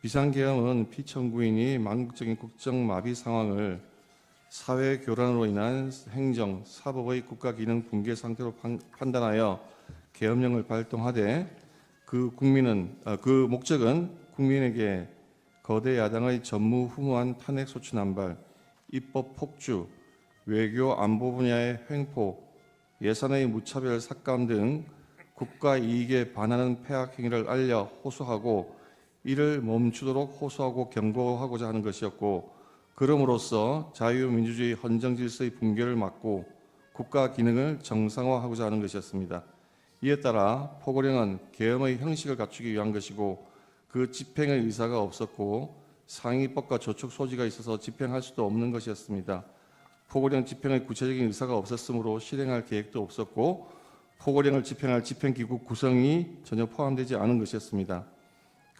비상계엄은 피청구인이 망국적인 국정 마비 상황을 사회 교란으로 인한 행정, 사법의 국가 기능 붕괴 상태로 판- 판단하여 계엄령을 발동하되 그 국민은 아, 그 목적은 국민에게 거대 야당의 전무후무한 탄핵 소추 남발, 입법 폭주, 외교 안보 분야의 횡포, 예산의 무차별 삭감 등 국가 이익에 반하는 폐악 행위를 알려 호소하고 이를 멈추도록 호소하고 경고하고자 하는 것이었고 그럼으로써 자유민주주의 헌정 질서의 붕괴를 막고 국가 기능을 정상화하고자 하는 것이었습니다. 이에 따라 포고령은 계엄의 형식을 갖추기 위한 것이고 그 집행의 의사가 없었고 상위법과 저촉 소지가 있어서 집행할 수도 없는 것이었습니다. 포고령 집행의 구체적인 의사가 없었으므로 실행할 계획도 없었고 포고령을 집행할 집행기구 구성이 전혀 포함되지 않은 것이었습니다.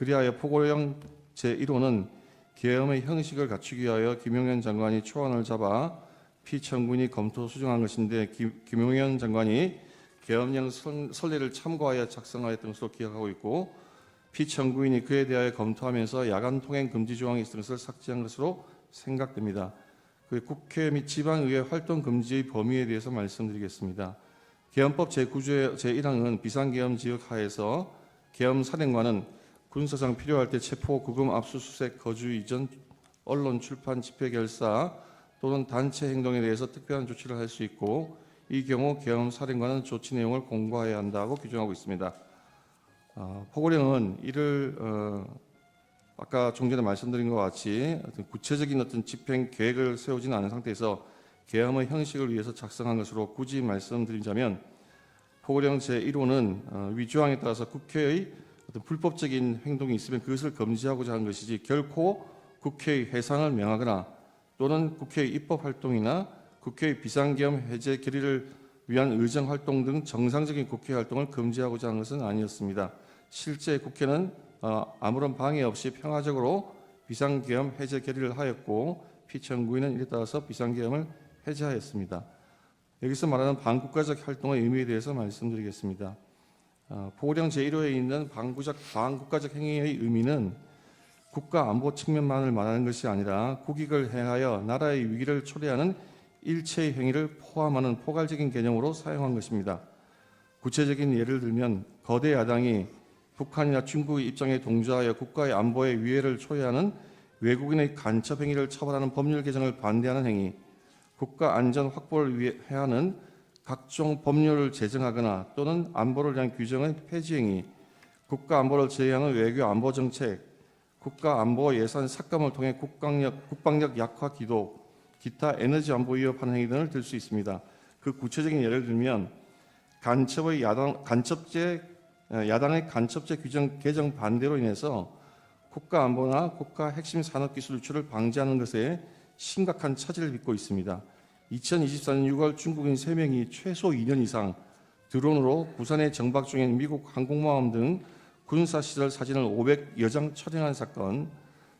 그리하여 포고령 제1호는 계엄의 형식을 갖추기 위하여 김용현 장관이 초안을 잡아 피청군이 검토 수정한 것인데 김, 김용현 장관이 계엄령 선- 선례를 참고하여 작성하였던 것으로 기억하고 있고 피청구인이 그에 대하여 검토하면서 야간 통행 금지 조항이 있는 것을 삭제한 것으로 생각됩니다. 그 국회 및 지방의회 활동 금지의 범위에 대해서 말씀드리겠습니다. 계엄법 제9조의 제1항은 비상계엄 지역 하에서 계엄 사령관은 군사상 필요할 때 체포, 구금, 압수수색, 거주 이전, 언론, 출판, 집회 결사 또는 단체 행동에 대해서 특별한 조치를 할 수 있고 이 경우 계엄 사령관은 조치 내용을 공고해야 한다고 규정하고 있습니다. 어, 포고령은 이를 어, 아까 좀 전에 말씀드린 것 같이 구체적인 어떤 집행 계획을 세우지는 않은 상태에서 계엄의 형식을 위해서 작성한 것으로 굳이 말씀드리자면 포고령 제1호는 어, 위조항에 따라서 국회의 어떤 불법적인 행동이 있으면 그것을 금지하고자 하는 것이지 결코 국회의 해산을 명하거나 또는 국회의 입법 활동이나 국회의 비상계엄 해제 결의를 위한 의정 활동 등 정상적인 국회 활동을 금지하고자 하는 것은 아니었습니다. 실제 국회는 어, 아무런 방해 없이 평화적으로 비상계엄 해제 결의를 하였고 피청구인은 이에 따라서 비상계엄을 해제하였습니다. 여기서 말하는 반국가적 활동의 의미에 대해서 말씀드리겠습니다. 어, 보령 제1호에 있는 반국적, 반국가적 행위의 의미는 국가 안보 측면만을 말하는 것이 아니라 국익을 행하여 나라의 위기를 초래하는 일체의 행위를 포함하는 포괄적인 개념으로 사용한 것입니다. 구체적인 예를 들면 거대 야당이 북한이나 중국의 입장에 동조하여 국가의 안보에 위해를 초래하는 외국인의 간첩 행위를 처벌하는 법률 개정을 반대하는 행위, 국가 안전 확보를 위해 하는 각종 법률을 제정하거나 또는 안보를 위한 규정의 폐지 행위, 국가 안보를 제외하는 외교 안보 정책, 국가 안보 예산 삭감을 통해 국방력, 국방력 약화 기도, 기타 에너지 안보 위협하는 행위 등을 들 수 있습니다. 그 구체적인 예를 들면 간첩의 야당 간첩제 어, 야당의 간첩제 규정 개정 반대로 인해서 국가 안보나 국가 핵심 산업 기술 유출을 방지하는 것에 심각한 차질을 빚고 있습니다. 2024년 6월 중국인 3명이 최소 2년 이상 드론으로 부산에 정박 중인 미국 항공모함 등 군사 시설 사진을 500여 장 촬영한 사건,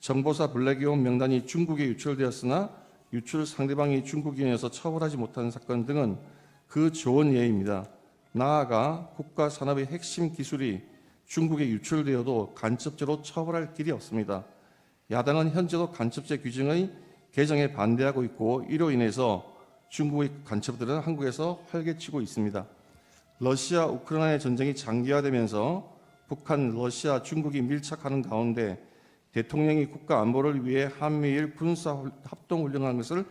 정보사 블랙이온 명단이 중국에 유출되었으나 유출 상대방이 중국인이어서 처벌하지 못한 사건 등은 그 좋은 예입니다. 나아가 국가 산업의 핵심 기술이 중국에 유출되어도 간첩죄로 처벌할 길이 없습니다. 야당은 현재도 간첩죄 규정의 개정에 반대하고 있고 이로 인해서 중국의 간첩들은 한국에서 활개치고 있습니다. 러시아 우크라이나 전쟁이 장기화되면서 북한, 러시아, 중국이 밀착하는 가운데 대통령이 국가 안보를 위해 한미일 군사 합동 훈련한 것을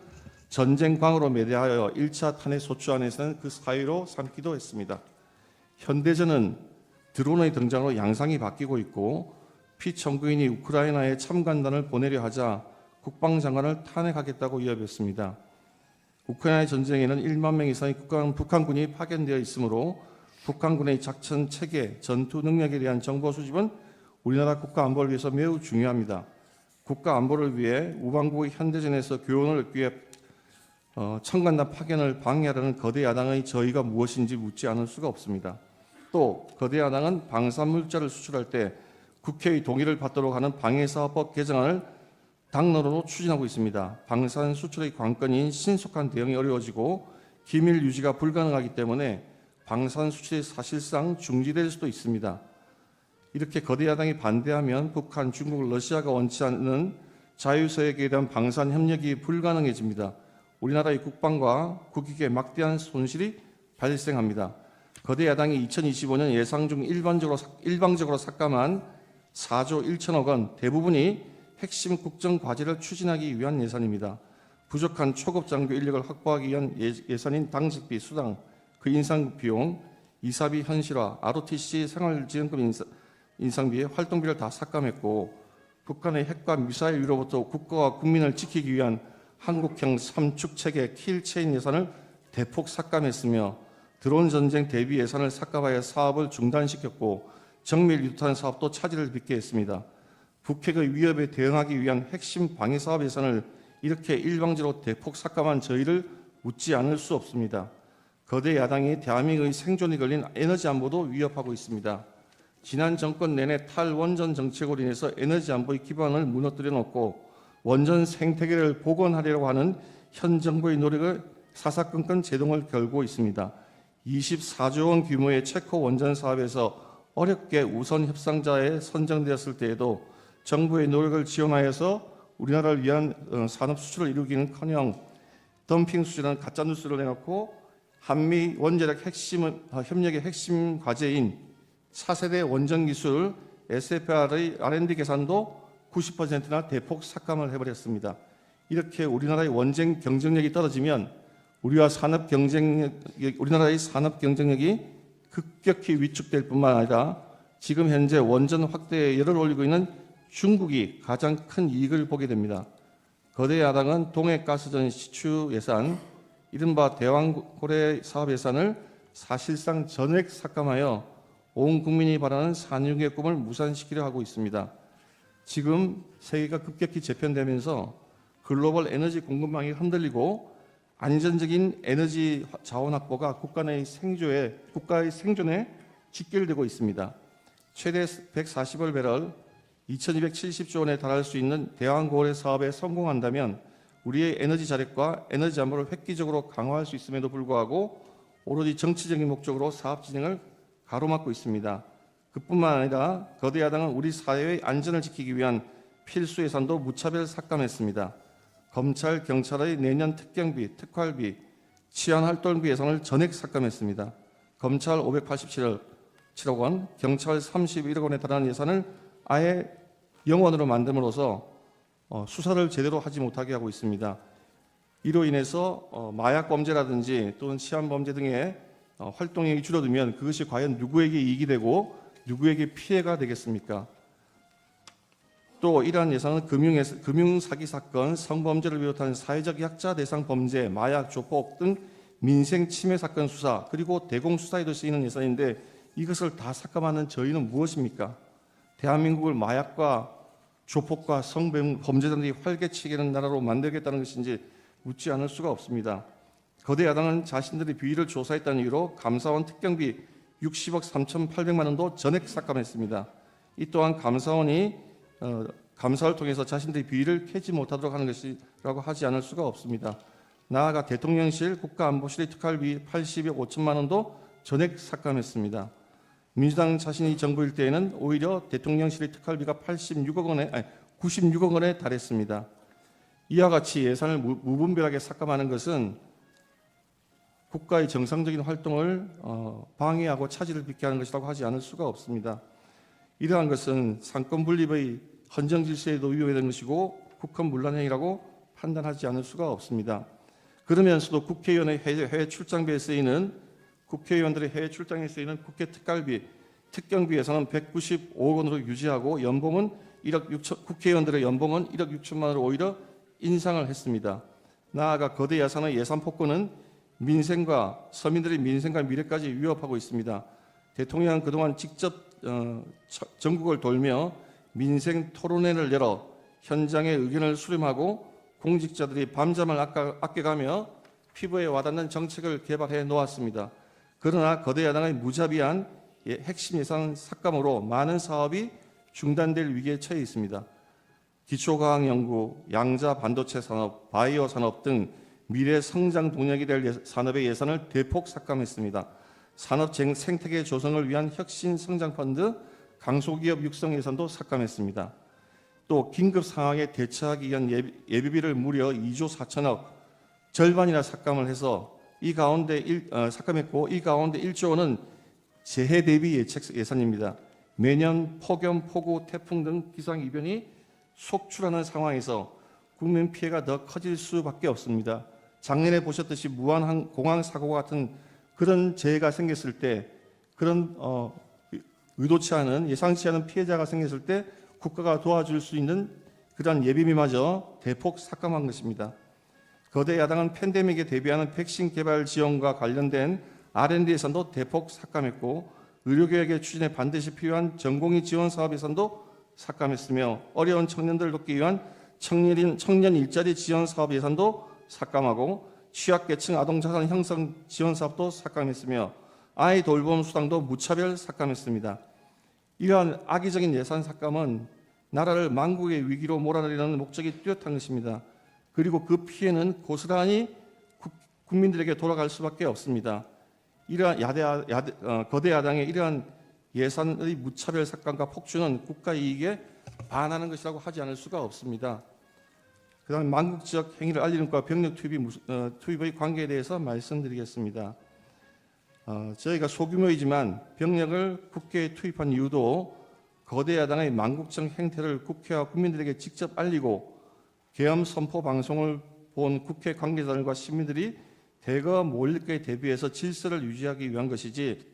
전쟁광으로 매대하여 1차 탄핵 소추 안에서는 그 사유로 삼기도 했습니다. 현대전은 드론의 등장으로 양상이 바뀌고 있고 피청구인이 우크라이나에 참관단을 보내려 하자 국방장관을 탄핵하겠다고 이야기했습니다. 우크라이나 전쟁에는 1만 명 이상의 북한, 북한군이 파견되어 있으므로 북한군의 작전 체계, 전투 능력에 대한 정보 수집은 우리나라 국가 안보를 위해서 매우 중요합니다. 국가 안보를 위해 우방국의 현대전에서 교훈을 얻기 위해 어, 청관단 파견을 방해하려는 거대 야당의 저희가 무엇인지 묻지 않을 수가 없습니다. 또 거대 야당은 방산물자를 수출할 때 국회의 동의를 받도록 하는 방해사업법 개정안을 당론으로 추진하고 있습니다. 방산 수출의 관건인 신속한 대응이 어려워지고 기밀 유지가 불가능하기 때문에 방산 수출이 사실상 중지될 수도 있습니다. 이렇게 거대 야당이 반대하면 북한, 중국, 러시아가 원치 않는 자유서역에 대한 방산 협력이 불가능해집니다. 우리나라의 국방과 국익에 막대한 손실이 발생합니다. 거대 야당이 2025년 예상 중 일반적으로 일방적으로 삭감한 4조 1천억 원 대부분이 핵심 국정 과제를 추진하기 위한 예산입니다. 부족한 초급 장교 인력을 확보하기 위한 예- 예산인 당직비, 수당, 그 인상 비용, 이사비 현실화, ROTC 생활지원금 인상비의 활동비를 다 삭감했고 북한의 핵과 미사일 위로부터 국가와 국민을 지키기 위한 한국형 삼축 체계 킬체인 예산을 대폭 삭감했으며 드론 전쟁 대비 예산을 삭감하여 사업을 중단시켰고 정밀 유탄 사업도 차질을 빚게 했습니다. 북핵의 위협에 대응하기 위한 핵심 방위 사업 예산을 이렇게 일방적으로 대폭 삭감한 저희를 웃지 않을 수 없습니다. 거대 야당이 대한민국의 생존이 걸린 에너지 안보도 위협하고 있습니다. 지난 정권 내내 탈원전 정책으로 인해서 에너지 안보의 기반을 무너뜨려 놓고 원전 생태계를 복원하려고 하는 현 정부의 노력을 사사건건 제동을 걸고 있습니다. 24조 원 규모의 체코 원전 사업에서 어렵게 우선 협상자에 선정되었을 때에도 정부의 노력을 지원하여서 우리나라를 위한 어, 산업 수출을 이루기는커녕 덤핑 수준의 가짜 뉴스를 내놓고 한미 원자력 핵심 어, 협력의 핵심 과제인 차세대 원전 기술 SFR의 R&D 계산도 90%나 대폭 삭감을 해버렸습니다. 이렇게 우리나라의 원전 경쟁력이 떨어지면 우리와 산업 경쟁력, 우리나라의 산업 경쟁력이 급격히 위축될 뿐만 아니라 지금 현재 원전 확대에 열을 올리고 있는 중국이 가장 큰 이익을 보게 됩니다. 거대 야당은 동해가스전 시추 예산, 이른바 대왕고래 사업 예산을 사실상 전액 삭감하여 온 국민이 바라는 산유의 꿈을 무산시키려 하고 있습니다. 지금 세계가 급격히 재편되면서 글로벌 에너지 공급망이 흔들리고 안전적인 에너지 자원 확보가 국가 내 생존에 국가의 생존에 직결되고 있습니다. 최대 140월 배럴 2270조 원에 달할 수 있는 대왕고래 사업에 성공한다면 우리의 에너지 자력과 에너지 안보를 획기적으로 강화할 수 있음에도 불구하고 오로지 정치적인 목적으로 사업 진행을 가로막고 있습니다. 그뿐만 아니라 거대 야당은 우리 사회의 안전을 지키기 위한 필수 예산도 무차별 삭감했습니다. 검찰, 경찰의 내년 특경비, 특활비, 치안활동비 예산을 전액 삭감했습니다. 검찰 587억 원, 경찰 31억 원에 달하는 예산을 아예 영원으로 만듦으로써 어, 수사를 제대로 하지 못하게 하고 있습니다. 이로 인해서 어, 마약 범죄라든지 또는 치안 범죄 등의 어, 활동이 줄어들면 그것이 과연 누구에게 이익이 되고 누구에게 피해가 되겠습니까? 또 이러한 예산은 금융, 금융 사기 사건, 성범죄를 비롯한 사회적 약자 대상 범죄, 마약, 조폭 등 민생 침해 사건 수사 그리고 대공 수사에도 쓰이는 예산인데 이것을 다 삭감하는 저희는 무엇입니까? 대한민국을 마약과 조폭과 성범죄자들이 활개치기는 나라로 만들겠다는 것인지 묻지 않을 수가 없습니다. 거대 야당은 자신들이 비위를 조사했다는 이유로 감사원 특경비 60억 3,800만 원도 전액 삭감했습니다. 이 또한 감사원이 어, 감사를 통해서 자신들의 비위를 캐지 못하도록 하는 것이라고 하지 않을 수가 없습니다. 나아가 대통령실 국가안보실의 특활비 80억 5천만 원도 전액 삭감했습니다. 민주당 자신이 정부일 때에는 오히려 대통령실의 특활비가 86억 원에 아니 96억 원에 달했습니다. 이와 같이 예산을 무- 무분별하게 삭감하는 것은 국가의 정상적인 활동을 어, 방해하고 차질을 빚게 하는 것이라고 하지 않을 수가 없습니다. 이러한 것은 상권 분립의 헌정 질서에도 위협되는 것이고 국헌 문란행위라고 판단하지 않을 수가 없습니다. 그러면서도 국회의원의 해외 출장비에 쓰이는 국회의원들의 해외 출장에 쓰이는 국회 특갈비, 특경비 예산은 195억 원으로 유지하고 연봉은 1억 6천 국회의원들의 연봉은 1억 6천만 원으로 오히려 인상을 했습니다. 나아가 거대 예산의 예산 폭군은 민생과 서민들의 민생과 미래까지 위협하고 있습니다. 대통령은 그동안 직접 어, 저- 전국을 돌며 민생 토론회를 열어 현장의 의견을 수렴하고 공직자들이 밤잠을 아껴가며 피부에 와닿는 정책을 개발해 놓았습니다. 그러나 거대 야당의 무자비한 예- 핵심 예산 삭감으로 많은 사업이 중단될 위기에 처해 있습니다. 기초과학 연구, 양자 반도체 산업, 바이오 산업 등 미래 성장 동력이 될 예- 산업의 예산을 대폭 삭감했습니다. 산업 쟁- 생태계 조성을 위한 혁신 성장 펀드, 강소기업 육성 예산도 삭감했습니다. 또 긴급 상황에 대처하기 위한 예비, 예비비를 무려 2조 4천억 절반이나 삭감을 해서 이 가운데 일, 어, 삭감했고 이 가운데 1조 원은 재해 대비 예책 예산입니다. 매년 폭염, 폭우, 태풍 등 기상 이변이 속출하는 상황에서 국민 피해가 더 커질 수밖에 없습니다. 작년에 보셨듯이 무한 공항 사고 같은 그런 재해가 생겼을 때 그런 어, 의도치 않은 예상치 않은 피해자가 생겼을 때 국가가 도와줄 수 있는 그러한 예비비마저 대폭 삭감한 것입니다. 거대 야당은 팬데믹에 대비하는 백신 개발 지원과 관련된 R&D 예산도 대폭 삭감했고 의료개혁의 추진에 반드시 필요한 전공의 지원 사업 예산도 삭감했으며 어려운 청년들 돕기 위한 청년, 청년 일자리 지원 사업 예산도 삭감하고 취약계층 아동자산 형성 지원 사업도 삭감했으며 아이 돌봄 수당도 무차별 삭감했습니다. 이러한 악의적인 예산 삭감은 나라를 망국의 위기로 몰아내려는 목적이 뚜렷한 것입니다. 그리고 그 피해는 고스란히 국- 국민들에게 돌아갈 수밖에 없습니다. 이러한 야대, 야대, 어, 거대 야당의 이러한 예산의 무차별 삭감과 폭주는 국가 이익에 반하는 것이라고 하지 않을 수가 없습니다. 그다음 망국 지역 행위를 알리는 것과 병력 투입이 어, 투입의 관계에 대해서 말씀드리겠습니다. 어, 저희가 소규모이지만 병력을 국회에 투입한 이유도 거대 야당의 망국적 행태를 국회와 국민들에게 직접 알리고 계엄 선포 방송을 본 국회 관계자들과 시민들이 대거 몰릴 것에 대비해서 질서를 유지하기 위한 것이지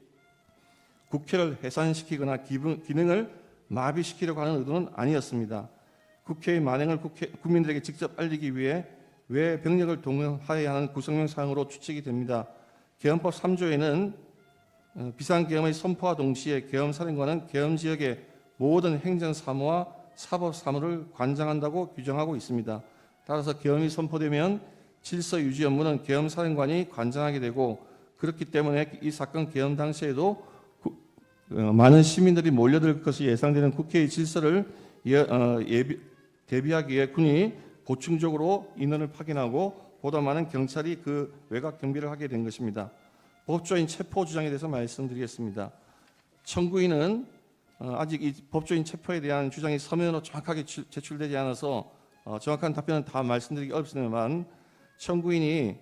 국회를 해산시키거나 기능을 마비시키려고 하는 의도는 아니었습니다. 국회의 만행을 국회, 국민들에게 직접 알리기 위해 왜 병력을 동원하여야 하는 구성명 사항으로 추측이 됩니다. 계엄법 3조에는 어, 비상계엄의 선포와 동시에 계엄 사령관은 계엄 지역의 모든 행정 사무와 사법 사무를 관장한다고 규정하고 있습니다. 따라서 계엄이 선포되면 질서 유지 업무는 계엄 사령관이 관장하게 되고 그렇기 때문에 이 사건 계엄 당시에도 구- 어, 많은 시민들이 몰려들 것이 예상되는 국회의 질서를 예, 어, 예비, 대비하기 위해 군이 보충적으로 인원을 파견하고 보다 많은 경찰이 그 외곽 경비를 하게 된 것입니다. 법조인 체포 주장에 대해서 말씀드리겠습니다. 청구인은 어, 아직 이 법조인 체포에 대한 주장이 서면으로 정확하게 출- 제출되지 않아서 어, 정확한 답변은 다 말씀드리기 어렵습니다만 청구인이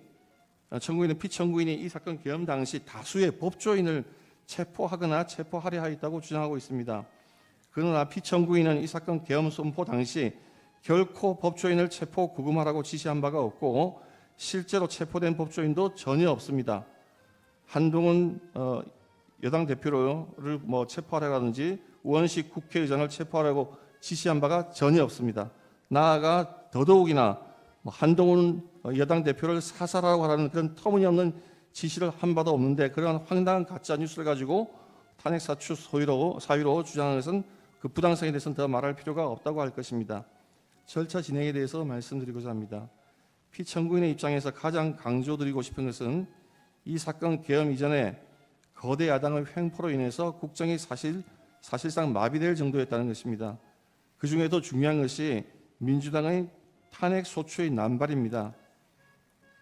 어, 청구인은 피청구인이 이 사건 계엄 당시 다수의 법조인을 체포하거나 체포하려 하였다고 주장하고 있습니다. 그러나 피청구인은 이 사건 계엄 선포 당시 결코 법조인을 체포 구금하라고 지시한 바가 없고 실제로 체포된 법조인도 전혀 없습니다. 한동훈 어, 여당 대표를 뭐 체포하라든지 우원식 국회의장을 체포하라고 지시한 바가 전혀 없습니다. 나아가 더더욱이나 뭐 한동훈 어, 여당 대표를 사살하라고 하는 그런 터무니없는 지시를 한 바도 없는데 그러한 황당한 가짜 뉴스를 가지고 탄핵 사추 소위로 사유로 주장하는 것은 그 부당성에 대해서는 더 말할 필요가 없다고 할 것입니다. 절차 진행에 대해서 말씀드리고자 합니다. 피청구인의 입장에서 가장 강조드리고 싶은 것은 이 사건 계엄 이전에 거대 야당의 횡포로 인해서 국정이 사실 사실상 마비될 정도였다는 것입니다. 그 중에도 중요한 것이 민주당의 탄핵 소추의 남발입니다.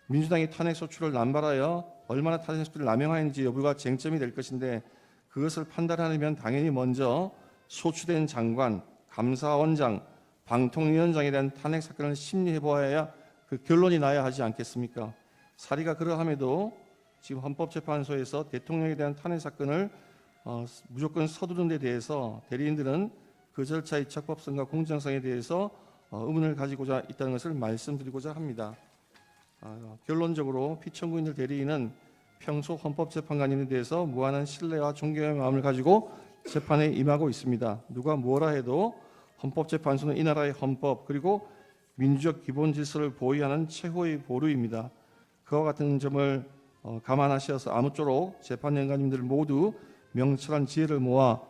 민주당이 탄핵 소추를 남발하여 얼마나 탄핵 소추를 남용하는지 여부가 쟁점이 될 것인데 그것을 판단하려면 당연히 먼저 소추된 장관, 감사원장, 방통위원장에 대한 탄핵 사건을 심리해 보아야 그 결론이 나야 하지 않겠습니까? 사리가 그러함에도 지금 헌법재판소에서 대통령에 대한 탄핵 사건을 어, 무조건 서두른 데 대해서 대리인들은 그 절차의 적법성과 공정성에 대해서 어, 의문을 가지고자 있다는 것을 말씀드리고자 합니다. 아, 결론적으로 피청구인들 대리인은 평소 헌법재판관인에 대해서 무한한 신뢰와 존경의 마음을 가지고 재판에 임하고 있습니다. 누가 뭐라 해도 헌법재판소는 이 나라의 헌법 그리고 민주적 기본 질서를 보위하는 최고의 보루입니다. 그와 같은 점을 어, 감안하셔서 아무쪼록 재판연관님들 모두 명철한 지혜를 모아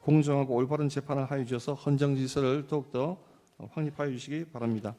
공정하고 올바른 재판을 하여 주셔서 헌정 질서를 더욱더 어, 확립하여 주시기 바랍니다.